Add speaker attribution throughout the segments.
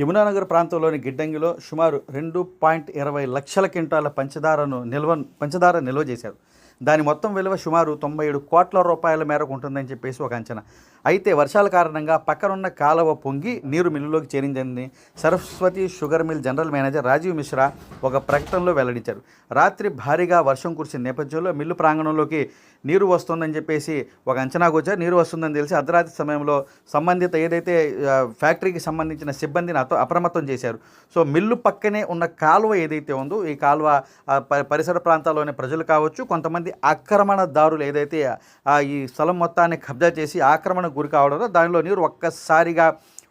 Speaker 1: యమునానగర్ ప్రాంతంలోని గిడ్డంగిలో సుమారు రెండు పాయింట్ ఇరవై లక్షల క్వింటాల పంచదారను నిల్వ పంచదార నిల్వ చేశారు. దాని మొత్తం విలువ సుమారు తొంభై ఏడు కోట్ల రూపాయల మేరకు ఉంటుందని చెప్పేసి ఒక అంచనా. అయితే వర్షాల కారణంగా పక్కనున్న కాలువ పొంగి నీరు మిల్లులోకి చేరిందని Saraswati sugar mill general manager Rajeev Mishra ఒక ప్రకటనలో వెల్లడించారు. రాత్రి భారీగా వర్షం కురిసిన నేపథ్యంలో మిల్లు ప్రాంగణంలోకి నీరు వస్తుందని చెప్పేసి ఒక అంచనాకు వచ్చారు. నీరు వస్తుందని తెలిసి అర్ధరాత్రి సమయంలో సంబంధిత ఏదైతే ఫ్యాక్టరీకి సంబంధించిన సిబ్బందిని అతో అప్రమత్తం చేశారు. సో మిల్లు పక్కనే ఉన్న కాలువ ఏదైతే ఉందో ఈ కాలువ ప- పరిసర ప్రాంతాల్లోని ప్రజలు కావచ్చు కొంతమంది ఆక్రమణదారులు ఏదైతే ఆ, ఈ స్థలం మొత్తాన్ని కబ్జా చేసి ఆక్రమణకు గురి కావడంతో దానిలో నీరు ఒక్కసారిగా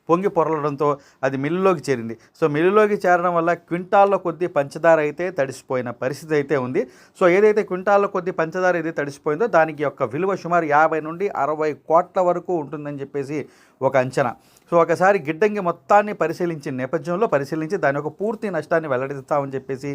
Speaker 1: పొంగి పొరలడంతో అది మిల్లులోకి చేరింది. సో మిల్లులోకి చేరడం వల్ల క్వింటాల్లో కొద్ది పంచదార అయితే తడిసిపోయిన పరిస్థితి అయితే ఉంది. సో ఏదైతే క్వింటాల్లో కొద్ది పంచదార అయితే తడిసిపోయిందో దానికి యొక్క విలువ సుమారు యాభై నుండి అరవై కోట్ల వరకు ఉంటుందని చెప్పేసి ఒక అంచనా. సో ఒకసారి గిడ్డంగి మొత్తాన్ని పరిశీలించిన నేపథ్యంలో పరిశీలించి దాని యొక్క పూర్తి నష్టాన్ని వెల్లడిస్తామని చెప్పేసి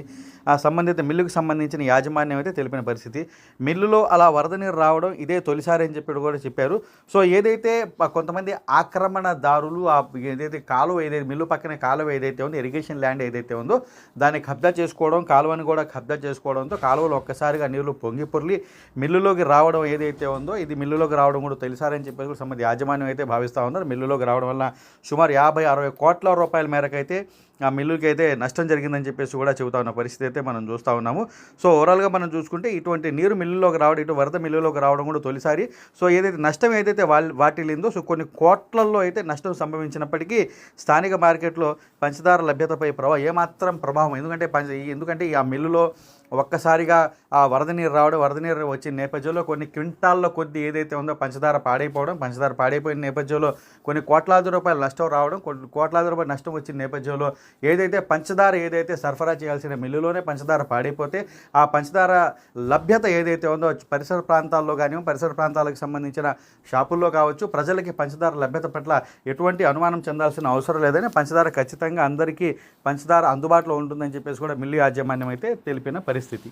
Speaker 1: ఆ సంబంధిత మిల్లుకు సంబంధించిన యాజమాన్యం అయితే తెలిపిన పరిస్థితి. మిల్లులో అలా వరద నీరు రావడం ఇదే తొలిసారి అని చెప్పి కూడా చెప్పారు. సో ఏదైతే కొంతమంది ఆక్రమణదారులు ఆ ఏదైతే కాలువ ఏదైతే మిల్లు పక్కనే కాలువ ఏదైతే ఉందో ఇరిగేషన్ ల్యాండ్ ఏదైతే ఉందో దాన్ని కబ్జా చేసుకోవడం కాలువని కూడా కబ్జా చేసుకోవడంతో కాలువలు ఒక్కసారిగా నీళ్ళు పొంగి పొర్లి మిల్లులోకి రావడం ఏదైతే ఉందో ఇది మిల్లులోకి రావడం కూడా తెలిసారని చెప్పేసి కూడా సంబంధిత యాజమాన్యం అయితే భావిస్తూ ఉన్నారు. మిల్లులోకి రావడం వల్ల సుమారు యాభై అరవై కోట్ల రూపాయల మేరకు అయితే ఆ మిల్లుకి అయితే నష్టం జరిగిందని చెప్పేసి కూడా చెబుతా ఉన్న పరిస్థితి అయితే మనం చూస్తూ ఉన్నాము. సో ఓవరాల్గా మనం చూసుకుంటే ఇటువంటి నీరు మిల్లులోకి రావడం ఇటు వరద మిల్లులోకి రావడం కూడా తొలిసారి. సో ఏదైతే నష్టం ఏదైతే వాటిల్లిందో సో కొన్ని కోట్లలో అయితే నష్టం సంభవించినప్పటికీ స్థానిక మార్కెట్లో పంచదార లభ్యతపై ప్రభావం ఏమాత్రం ప్రభావం ఎందుకంటే పంచ ఎందుకంటే ఆ మిల్లులో ఒక్కసారిగా ఆ వరద నీరు రావడం వరద నీరు వచ్చిన నేపథ్యంలో కొన్ని క్వింటాల్లో కొద్ది ఏదైతే ఉందో పంచదార పాడైపోవడం పంచదార పాడైపోయిన నేపథ్యంలో కొన్ని కోట్లాది రూపాయల నష్టం రావడం కొన్ని కోట్లాది రూపాయల నష్టం వచ్చిన నేపథ్యంలో ఏదైతే పంచదార ఏదైతే సరఫరా చేయాల్సిన మిల్లులోనే పంచదార పాడైపోతే ఆ పంచదార లభ్యత ఏదైతే ఉందో పరిసర ప్రాంతాల్లో కానీ పరిసర ప్రాంతాలకు సంబంధించిన షాపుల్లో కావచ్చు ప్రజలకి పంచదార లభ్యత పట్ల ఎటువంటి అను అనుమానం చెందాల్సిన అవసరం లేదని పంచదార ఖచ్చితంగా అందరికీ పంచదార అందుబాటులో ఉంటుందని చెప్పేసి కూడా మిల్లు యాజమాన్యం అయితే తెలిపిన పరిస్థితి.